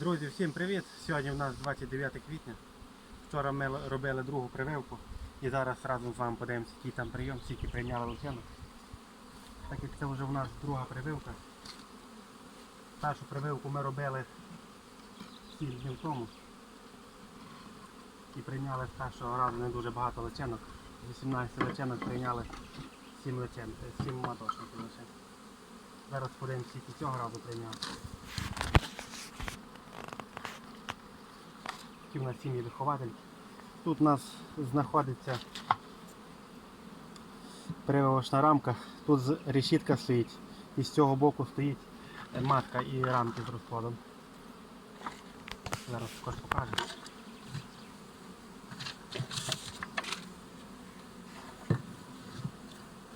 Друзі, всім привіт! Сьогодні у нас 29 квітня. Вчора ми робили другу прививку і зараз разом з вами подивимося, який там прийом, скільки прийняли лучинок. Так як це вже у нас друга прививка. Першу прививку ми робили 7 днів тому. І прийняли з першого разу не дуже багато личинок. 18 личинок прийняли 7 личин, 7 маточників лише. Зараз подивимося, скільки цього разу прийняли. Які в сім'ї виховательки. Тут у нас знаходиться прививочна рамка, тут решітка стоїть, і з цього боку стоїть матка і рамки з розплодом. Зараз також покажу.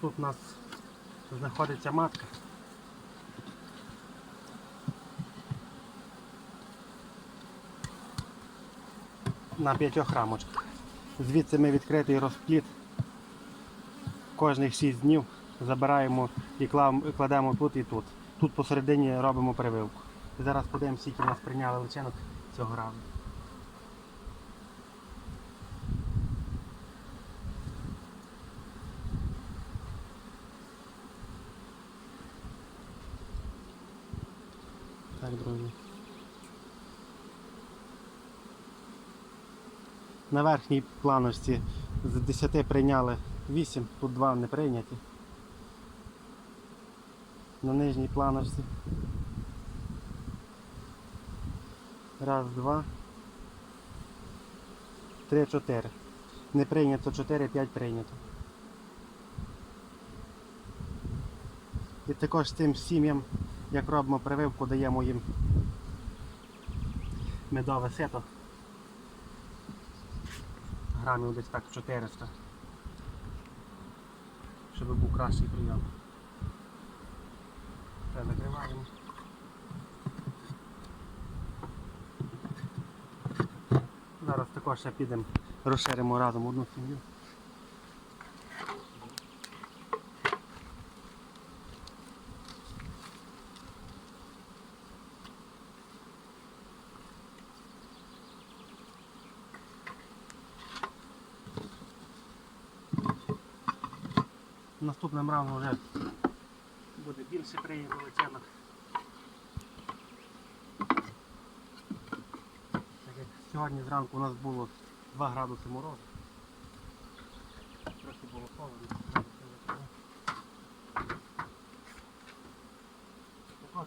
Тут у нас знаходиться матка. На п'ятьох рамочках. Звідси ми відкритий розпліт. Кожних 6 днів забираємо і кладемо тут і тут. Тут посередині робимо прививку. Зараз подивимося, скільки в нас прийняли личинок цього разу. Так, друзі. На верхній планочці з 10 прийняли 8, тут 2 не прийняті. На нижній планочці. Раз, два. Три, чотири. Не прийнято 4, 5 прийнято. І також цим сім'ям, як робимо прививку, даємо їм медове сито грамів десь так 400. Щоб був кращий прийом. Це закриваємо. Зараз також ще підемо, розширимо разом одну сім'ю. Наступним разом вже буде більше приїду личинок. Так як сьогодні зранку у нас було 2 градуси морозу. Трохи було холодно.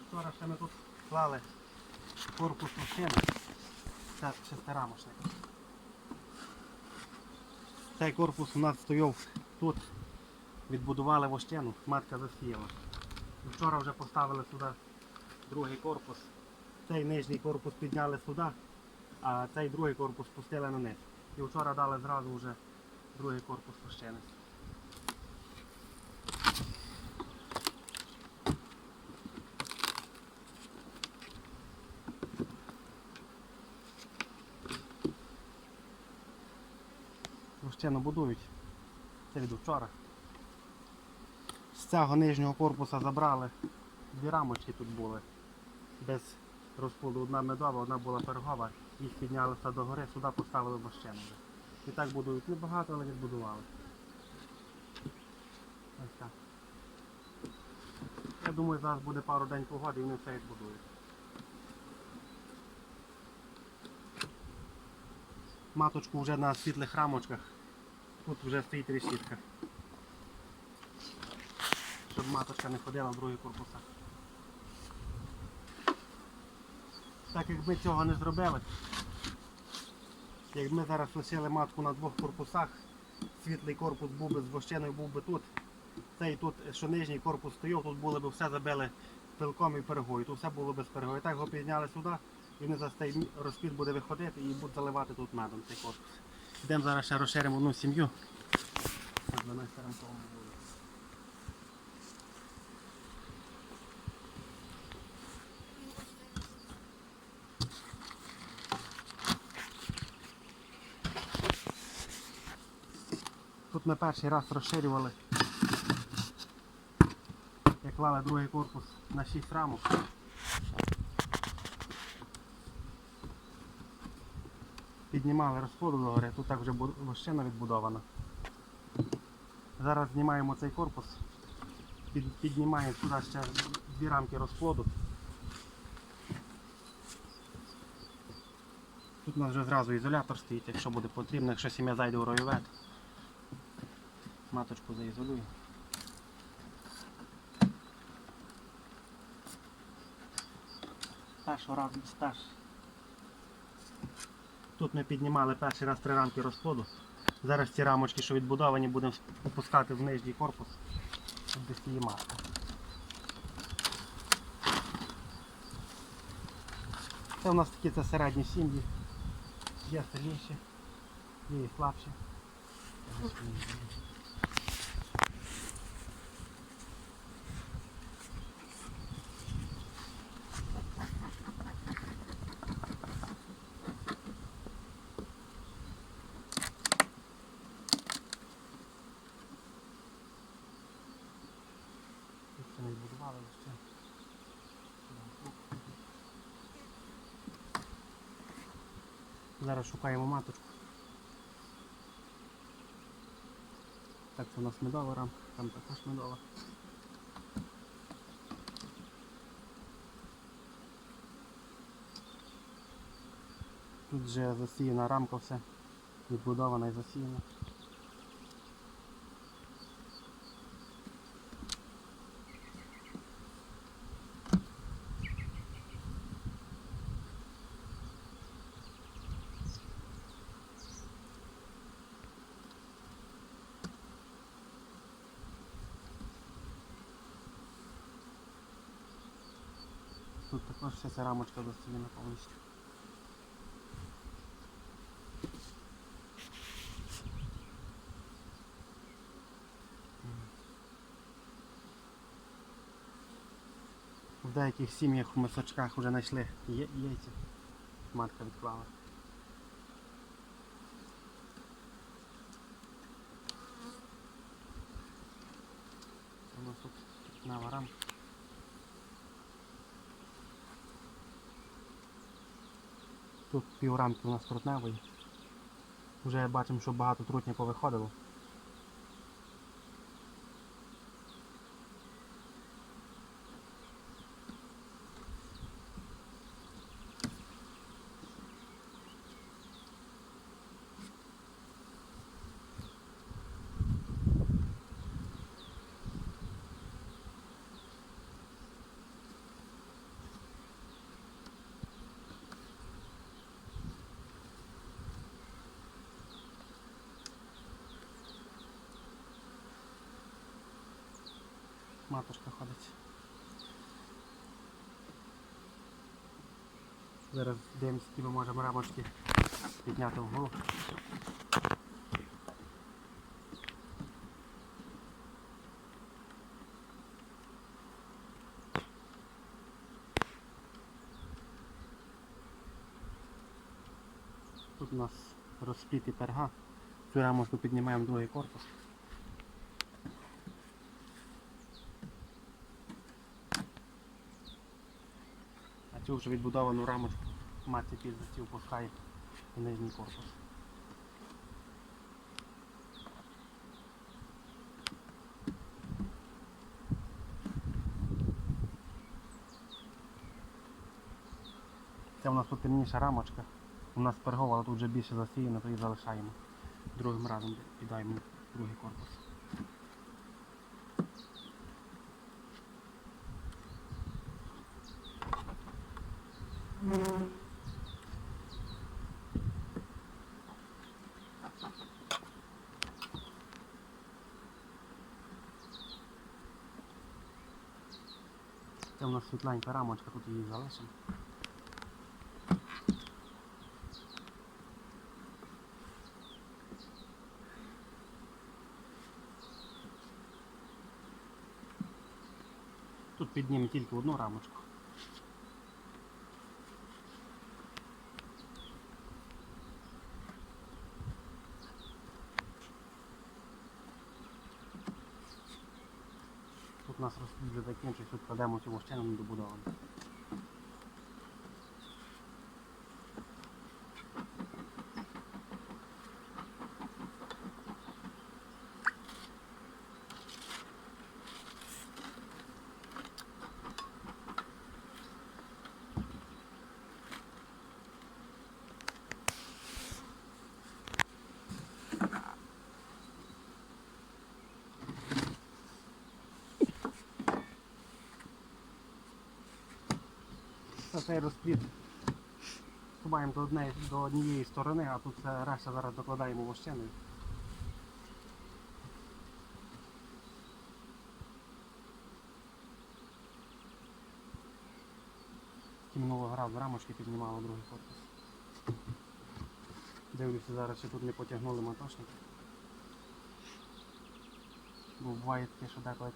Вчора ще ми тут клали корпус машини. Це шестирамошник. Цей корпус у нас стояв тут відбудували вощину, матка засіяла. Вчора вже поставили сюди другий корпус. Цей нижній корпус підняли сюди, а цей другий корпус пустили на низ. І вчора дали зразу вже другий корпус вощини. Вощину будують. Це від вчора. Цього нижнього корпуса забрали дві рамочки тут були. Без розпуду. Одна медова, одна була пергова. Їх піднялися до гори, сюди поставили вощину. І так будують небагато, але відбудували. Ось так. Я думаю, зараз буде пару день погоди і вони все відбудують. Маточку вже на світлих рамочках. Тут вже стоїть решітка щоб маточка не ходила в другий корпуса. Так як ми цього не зробили, як ми зараз лишили матку на двох корпусах, світлий корпус був би з вощиною був би тут, цей тут, що нижній корпус стояв, тут були б все забили пилком і перегою, тут все було без перегою. Так його підняли сюди, і вони за цей розпід буде виходити і будуть заливати тут медом цей корпус. Йдемо зараз ще розширимо одну сім'ю. На 12 рамковому буде. Тут ми перший раз розширювали, як клали другий корпус на 6 рамок. піднімали розходу догори, тут так вже вощина відбудована. Зараз знімаємо цей корпус, під, піднімаємо сюди ще дві рамки розходу. Тут у нас вже зразу ізолятор стоїть, якщо буде потрібно, якщо сім'я зайде у ройовет. Маточку заізолюю. Першого разу стаж. Тут ми піднімали перший раз три рамки розходу. Зараз ці рамочки, що відбудовані, будемо опускати в нижній корпус, де стіє маска. Це у нас такі це середні сім'ї. Є сильніші, є і слабші. Тут ще. Зараз шукаємо маточку. Так, це у нас медова рамка, там також медова. Тут вже засіяна рамка все, відбудована і засіяна. Тут також вся ця рамочка засіяна повністю. В деяких сім'ях в мисочках вже знайшли є- яйця. Матка відклала. У нас тут нова рамка. Тут піврамки у нас трутневої. Вже бачимо, що багато трутня повиходило. Матушка ходить. Зараз дивимося, ми можемо рамочки підняти вгору. Тут у нас розпліти перга. Цю рамочку піднімаємо другий корпус. Цю вже відбудовану рамочку матці пізності опускає в нижній корпус. Це у нас тут темніша рамочка. У нас пергова, але тут вже більше засіяно, то і залишаємо. Другим разом піддаємо в другий корпус. Це у нас світленька рамочка, тут її залишимо. Тут піднімемо тільки одну рамочку. Тут у нас розхід вже закінчується, тут кладемо Це цей розпліт маємо до однієї, до однієї сторони, а тут це решта зараз докладаємо вощиною. Минулого разу рамочки піднімало другий корпус. Дивлюся зараз, чи тут не потягнули матошники. Бо буває таке, що деколи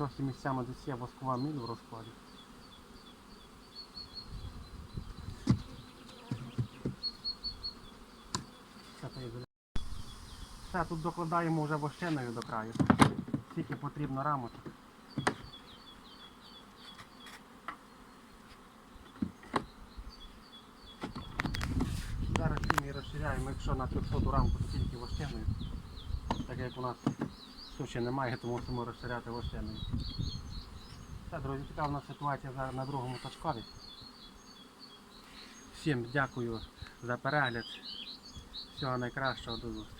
Трохи місцями десь є воскова міль в розкладі. Все, тут докладаємо вже вощиною до краю. Скільки потрібно рамочок. Зараз і розширяємо, якщо на 500 рамку, то тільки вощиною. Так як у нас суші немає, тому мусимо розширяти вощиною. Все, друзі, така ситуація зараз на другому точкові. Всім дякую за перегляд. Всього найкращого до зустрічі.